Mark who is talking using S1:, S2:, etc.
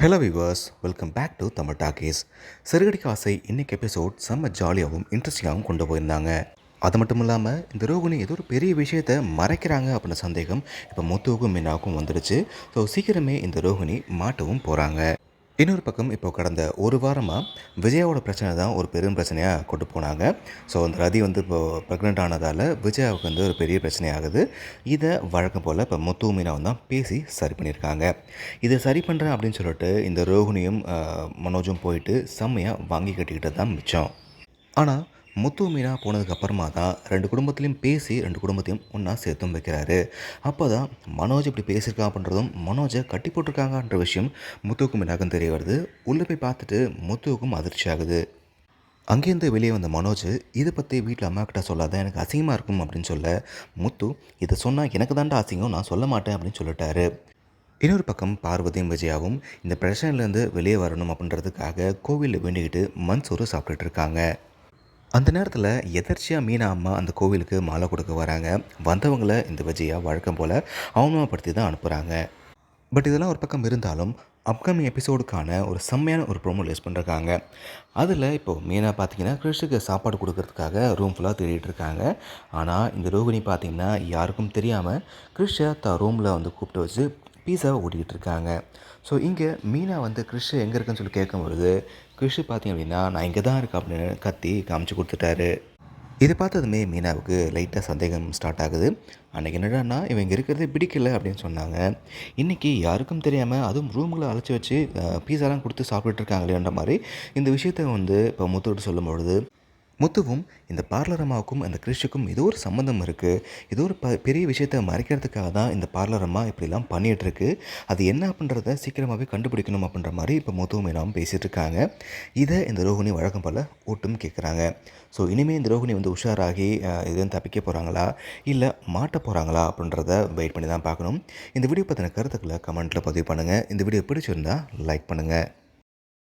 S1: Hello viewers welcome back to Tamil talkies சிறுகடிக்க ஆசை இன்னைக்கு episode செம்ம ஜாலியாகவும் இன்ட்ரெஸ்டிங்காகவும் கொண்டு போயிருந்தாங்க. அது மட்டும் இல்லாமல் இந்த ரோகிணி ஏதோ ஒரு பெரிய விஷயத்தை மறைக்கிறாங்க அப்படின்ற சந்தேகம் இப்போ முத்துவுக்கும் மீனாவுக்கும் வந்துடுச்சு. ஸோ சீக்கிரமே இந்த ரோகிணி மாட்டவும் போகிறாங்க இன்னொரு பக்கம் இப்போ கடந்த ஒரு வாரமாக விஜயாவோட பிரச்சனை தான் ஒரு பெரும் பிரச்சனையாக கொண்டு போனாங்க. ஸோ அந்த ரதி வந்து இப்போ ப்ரெக்னென்ட் ஆனதால் விஜயாவுக்கு வந்து ஒரு பெரிய பிரச்சனையாகுது இதை வழக்கம் போல் இப்போ முத்து மீனாவும் தான் பேசி சரி பண்ணியிருக்காங்க. இதை சரி பண்ணுறேன் அப்படின்னு சொல்லிட்டு இந்த ரோஹிணியும் மனோஜும் போயிட்டு செம்மையாக வாங்கி கட்டிக்கிட்டு தான் மிச்சம். ஆனால் முத்து மீனா போனதுக்கு அப்புறமா தான் ரெண்டு குடும்பத்திலையும் பேசி ரெண்டு குடும்பத்தையும் ஒன்றா சேர்த்தும் வைக்கிறாரு. அப்போ தான் மனோஜ் இப்படி பேசியிருக்கா அப்படின்றதும் மனோஜை கட்டி போட்டிருக்காங்கன்ற விஷயம் முத்துவுக்கும் மீனாக்கும் தெரிய வருது. உள்ளே போய் பார்த்துட்டு முத்துவுக்கும் அதிர்ச்சி ஆகுது. அங்கேருந்து வெளியே வந்த மனோஜ் இதை பற்றி வீட்டில் அம்மா கிட்ட சொல்லாத எனக்கு அசிங்கமாக இருக்கும் அப்படின்னு சொல்ல முத்து இதை சொன்னால் எனக்கு தாண்டா அசிங்கம் நான் சொல்ல மாட்டேன் அப்படின்னு சொல்லிட்டாரு. இன்னொரு பக்கம் பார்வதியும் விஜயாவும் இந்த பிரச்சனையிலேருந்து வெளியே வரணும் அப்படின்றதுக்காக கோவிலில் வேண்டிக்கிட்டு மண் சோறு சாப்பிட்டுட்டு இருக்காங்க. அந்த நேரத்தில் எதர்ச்சியாக மீனா அம்மா அந்த கோவிலுக்கு மாலை கொடுக்க வராங்க. வந்தவங்களை இந்த விஜயா வழக்கம் போல் அவமானப்படுத்தி தான் அனுப்புகிறாங்க பட் இதெல்லாம் ஒரு பக்கம் இருந்தாலும் அப்கமிங் எபிசோடுக்கான ஒரு செம்மையான ஒரு ப்ரோமோ ரிலீஸ் பண்ணுறாங்க அதில் இப்போது மீனா பார்த்தீங்கன்னா கிறிஷுக்கு சாப்பாடு கொடுக்கறதுக்காக ரூம் ஃபுல்லாக தேடிட்டு இருக்காங்க. ஆனால் இந்த ரோகிணி பார்த்தீங்கன்னா யாருக்கும் தெரியாமல் கிறிஷை த ரூமில் வந்து கூப்பிட்டு வச்சு பீஸாவை ஓட்டிக்கிட்டு இருக்காங்க ஸோ இங்கே மீனா வந்து கிறிஷ் எங்கே இருக்குன்னு சொல்லி கேட்கும்பொழுது கிறிஷ் பார்த்தீங்க அப்படின்னா நான் இங்கே தான் இருக்கேன் அப்படின்னு கத்தி காமிச்சு கொடுத்துட்டாரு. இதை பார்த்ததுமே மீனாவுக்கு லைட்டாக சந்தேகம் ஸ்டார்ட் ஆகுது. அன்றைக்கி என்னடான்னா இவன் இங்கே இருக்கிறதே பிடிக்கல அப்படின்னு சொன்னாங்க. இன்றைக்கி யாருக்கும் தெரியாமல் அதுவும் ரூமில் அழைச்சி வச்சு பீஸாலாம் கொடுத்து சாப்பிட்டுட்டு இருக்காங்களேன்ற மாதிரி இந்த விஷயத்தை வந்து இப்போ முத்துவிட்டு சொல்லும் பொழுது முத்துவும் இந்த பார்லர் அம்மாவுக்கும் அந்த கிறிஷுக்கும் ஏதோ ஒரு சம்மந்தம் இருக்குது ஏதோ ஒரு ப பெரிய விஷயத்தை மறைக்கிறதுக்காக தான் இந்த பார்லர் அம்மா இப்படிலாம் பண்ணிகிட்ருக்கு அது என்ன அப்படின்றத சீக்கிரமாகவே கண்டுபிடிக்கணும் அப்படின்ற மாதிரி இப்போ முத்துவும் இல்லாமல் பேசிகிட்டு இருக்காங்க. இதை இந்த ரோஹிணி வழக்கம் போல் ஓட்டும் கேட்குறாங்க ஸோ இனிமேல் இந்த ரோஹிணி வந்து உஷாராகி இதுன்னு எதுவும் தப்பிக்க போகிறாங்களா இல்லை மாட்ட போகிறாங்களா அப்படின்றத வெயிட் பண்ணி தான் பார்க்கணும். இந்த வீடியோ பற்றின கருத்துக்களை கமெண்ட்டில் பதிவு பண்ணுங்கள் இந்த வீடியோ பிடிச்சிருந்தால் லைக் பண்ணுங்கள்